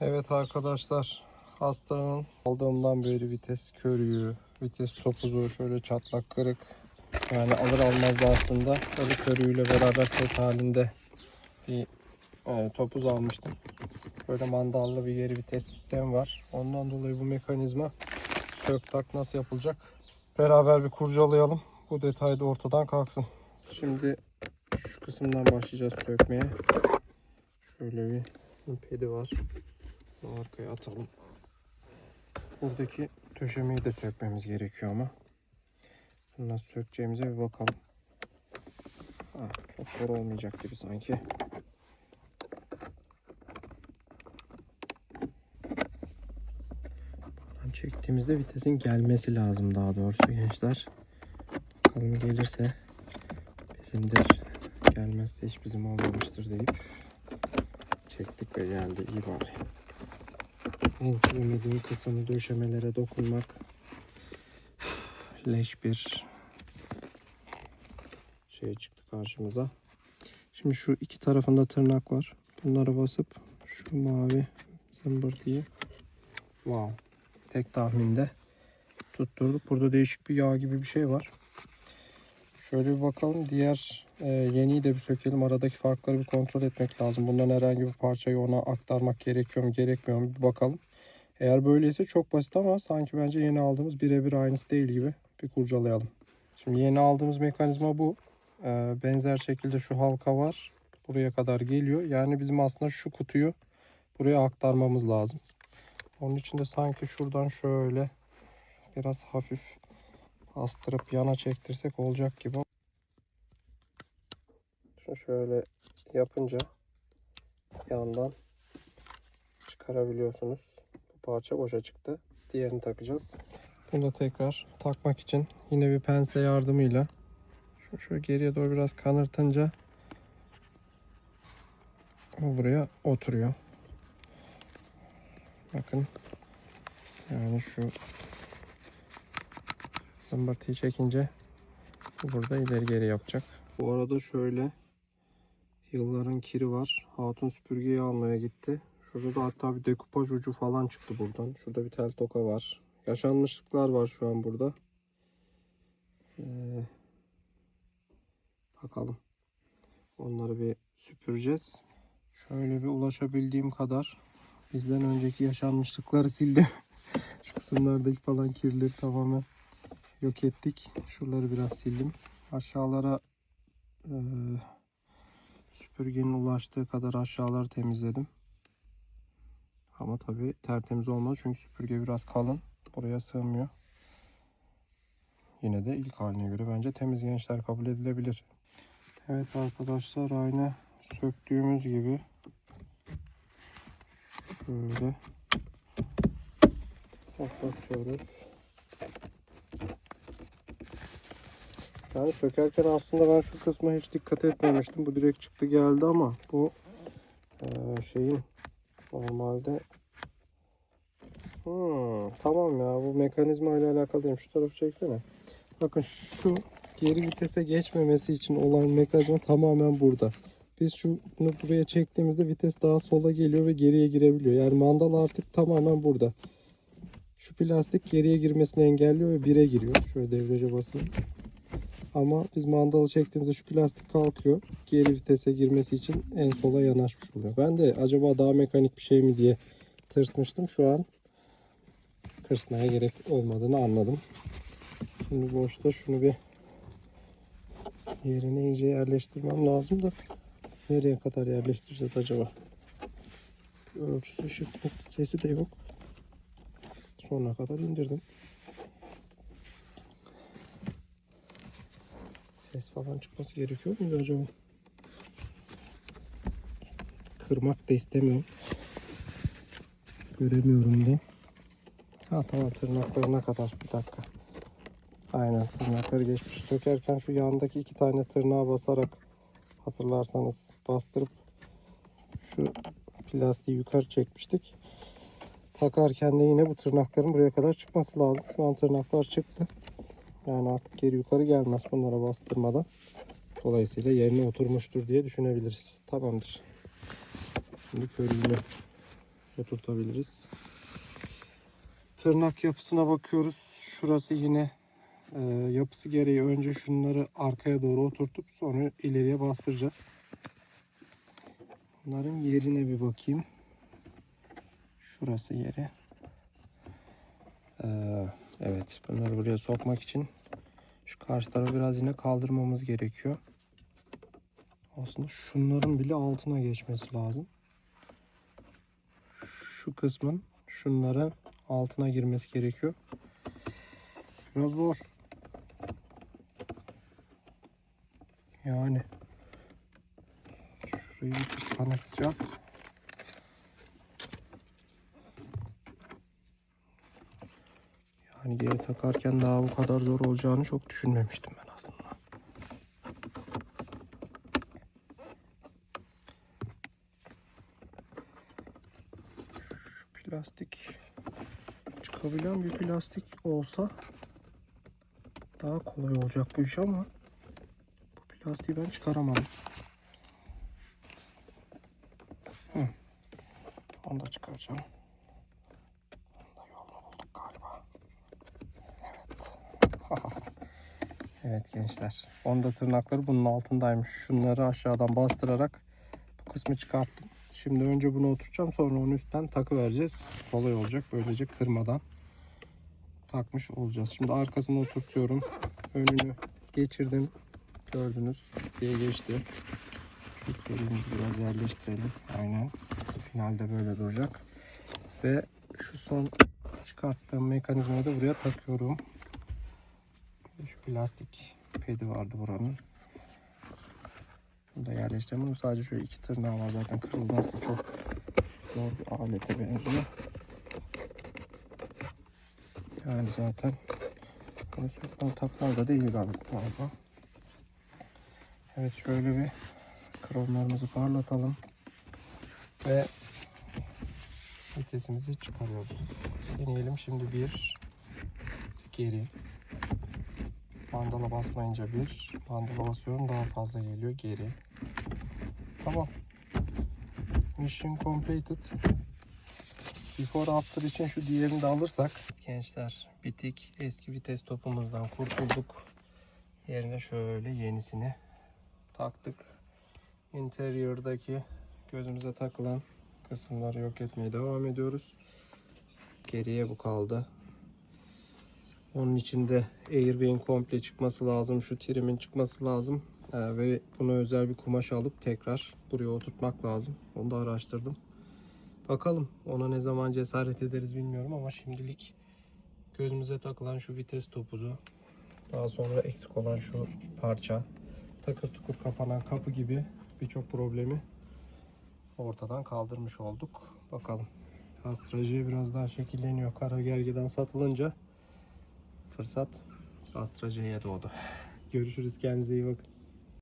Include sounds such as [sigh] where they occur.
Evet arkadaşlar hastanın aldığımdan beri vites körüğü, vites topuzu şöyle çatlak kırık. Yani alır almaz da aslında öyle körüğüyle beraber set halinde bir e, topuz almıştım. Böyle mandallı bir geri vites sistemi var. Ondan dolayı bu mekanizma sök tak nasıl yapılacak? Beraber bir kurcalayalım. Bu detay da ortadan kalksın. Şimdi şu kısımdan başlayacağız sökmeye. Şöyle bir pedi var. Arkaya atalım. Buradaki döşemeyi de sökmemiz gerekiyor ama. Bunu nasıl sökeceğimize bir bakalım. Ha, çok zor olmayacak gibi sanki. Buradan çektiğimizde vitesin gelmesi lazım daha doğrusu gençler. Bakalım gelirse bizimdir. Gelmezse hiç bizim olmamıştır deyip çektik ve geldi. iyi bari. En sevmediğim kısım döşemelere dokunmak. Leş bir şey çıktı karşımıza. Şimdi şu iki tarafında tırnak var. Bunlara basıp şu mavi zımbırtıyı wow tek tahminde tutturduk. Burada değişik bir yağ gibi bir şey var. Şöyle bir bakalım. Diğer e, yeniyi de bir sökelim. Aradaki farkları bir kontrol etmek lazım. Bundan herhangi bir parçayı ona aktarmak gerekiyor mu gerekmiyor mu bir bakalım. Eğer böyleyse çok basit ama sanki bence yeni aldığımız birebir aynısı değil gibi bir kurcalayalım. Şimdi yeni aldığımız mekanizma bu. Ee, benzer şekilde şu halka var. Buraya kadar geliyor. Yani bizim aslında şu kutuyu buraya aktarmamız lazım. Onun için de sanki şuradan şöyle biraz hafif bastırıp yana çektirsek olacak gibi. Şunu şöyle yapınca yandan çıkarabiliyorsunuz. Parça boşa çıktı. Diğerini takacağız. Bunu da tekrar takmak için yine bir pense yardımıyla şu şöyle geriye doğru biraz kanırtınca o buraya oturuyor. Bakın yani şu zımbırtıyı çekince bu burada ileri geri yapacak. Bu arada şöyle yılların kiri var. Hatun süpürgeyi almaya gitti. Şurada da hatta bir dekupaj ucu falan çıktı buradan. Şurada bir tel toka var. Yaşanmışlıklar var şu an burada. Ee, bakalım. Onları bir süpüreceğiz. Şöyle bir ulaşabildiğim kadar bizden önceki yaşanmışlıkları sildim. [laughs] Şu kısımlardaki falan kirleri tamamen yok ettik. Şuraları biraz sildim. Aşağılara e, süpürgenin ulaştığı kadar aşağıları temizledim. Ama tabii tertemiz olmadı çünkü süpürge biraz kalın. Buraya sığmıyor. Yine de ilk haline göre bence temiz gençler kabul edilebilir. Evet arkadaşlar aynı söktüğümüz gibi şöyle kapatıyoruz. Yani sökerken aslında ben şu kısma hiç dikkat etmemiştim. Bu direkt çıktı geldi ama bu şeyin normalde Hmm, tamam ya bu mekanizma ile alakalı değil. Şu tarafı çeksene. Bakın şu geri vitese geçmemesi için olan mekanizma tamamen burada. Biz şunu buraya çektiğimizde vites daha sola geliyor ve geriye girebiliyor. Yani mandal artık tamamen burada. Şu plastik geriye girmesini engelliyor ve bire giriyor. Şöyle devrece basayım. Ama biz mandalı çektiğimizde şu plastik kalkıyor. Geri vitese girmesi için en sola yanaşmış oluyor. Ben de acaba daha mekanik bir şey mi diye tırsmıştım. Şu an tırsmaya gerek olmadığını anladım. Şimdi boşta şunu bir yerine iyice yerleştirmem lazım da nereye kadar yerleştireceğiz acaba? Ölçüsü ışık sesi de yok. Sonuna kadar indirdim. Ses falan çıkması gerekiyor muydu acaba? Kırmak da istemiyorum. Göremiyorum da. Ha tamam tırnaklarına kadar bir dakika. Aynen tırnakları geçmiş. Sökerken şu yandaki iki tane tırnağa basarak hatırlarsanız bastırıp şu plastiği yukarı çekmiştik. Takarken de yine bu tırnakların buraya kadar çıkması lazım. Şu an tırnaklar çıktı. Yani artık geri yukarı gelmez bunlara bastırmadan. Dolayısıyla yerine oturmuştur diye düşünebiliriz. Tamamdır. Şimdi körüğünü oturtabiliriz. Tırnak yapısına bakıyoruz. Şurası yine e, yapısı gereği önce şunları arkaya doğru oturtup sonra ileriye bastıracağız. Bunların yerine bir bakayım. Şurası yeri. Ee, evet bunları buraya sokmak için şu karşı tarafı biraz yine kaldırmamız gerekiyor. Aslında şunların bile altına geçmesi lazım. Şu kısmın şunlara altına girmesi gerekiyor. Biraz zor. Yani şurayı bir kanatacağız. Yani geri takarken daha bu kadar zor olacağını çok düşünmemiştim ben aslında. Şu plastik çıkabilen bir plastik olsa daha kolay olacak bu iş ama bu plastiği ben çıkaramadım. Hı. Onu da çıkaracağım. Onu da yolunu bulduk galiba. Evet. Evet gençler. Onda tırnakları bunun altındaymış. Şunları aşağıdan bastırarak bu kısmı çıkarttım. Şimdi önce bunu oturtacağım sonra onu üstten takı vereceğiz. Kolay olacak. Böylece kırmadan takmış olacağız. Şimdi arkasını oturtuyorum. Önünü geçirdim. Gördünüz diye geçti. Şu telimizi biraz yerleştirelim. Aynen. Finalde böyle duracak. Ve şu son çıkarttığım mekanizmayı da buraya takıyorum. Şu plastik pedi vardı buranın. Bunu da yerleştirdim. Bunun sadece şöyle iki tırnağı var zaten kırılması çok zor bir alete benziyor. Yani zaten bunu sökmem takmalı da değil galiba. Evet şöyle bir kromlarımızı parlatalım. Ve vitesimizi çıkarıyoruz. Deneyelim şimdi bir geri. Mandala basmayınca bir. Mandala basıyorum daha fazla geliyor geri. Tamam. Mission completed. Before after için şu diğerini de alırsak. Gençler bitik eski vites topumuzdan kurtulduk. Yerine şöyle yenisini taktık. Interior'daki gözümüze takılan kısımları yok etmeye devam ediyoruz. Geriye bu kaldı. Onun içinde airbag'in komple çıkması lazım. Şu trimin çıkması lazım. Ee, ve buna özel bir kumaş alıp tekrar buraya oturtmak lazım. Onu da araştırdım. Bakalım ona ne zaman cesaret ederiz bilmiyorum ama şimdilik gözümüze takılan şu vites topuzu daha sonra eksik olan şu parça takır tukur kapanan kapı gibi birçok problemi ortadan kaldırmış olduk. Bakalım. Astrajiye biraz daha şekilleniyor. Kara gergeden satılınca fırsat Astrajiye doğdu. Görüşürüz. Kendinize iyi bakın.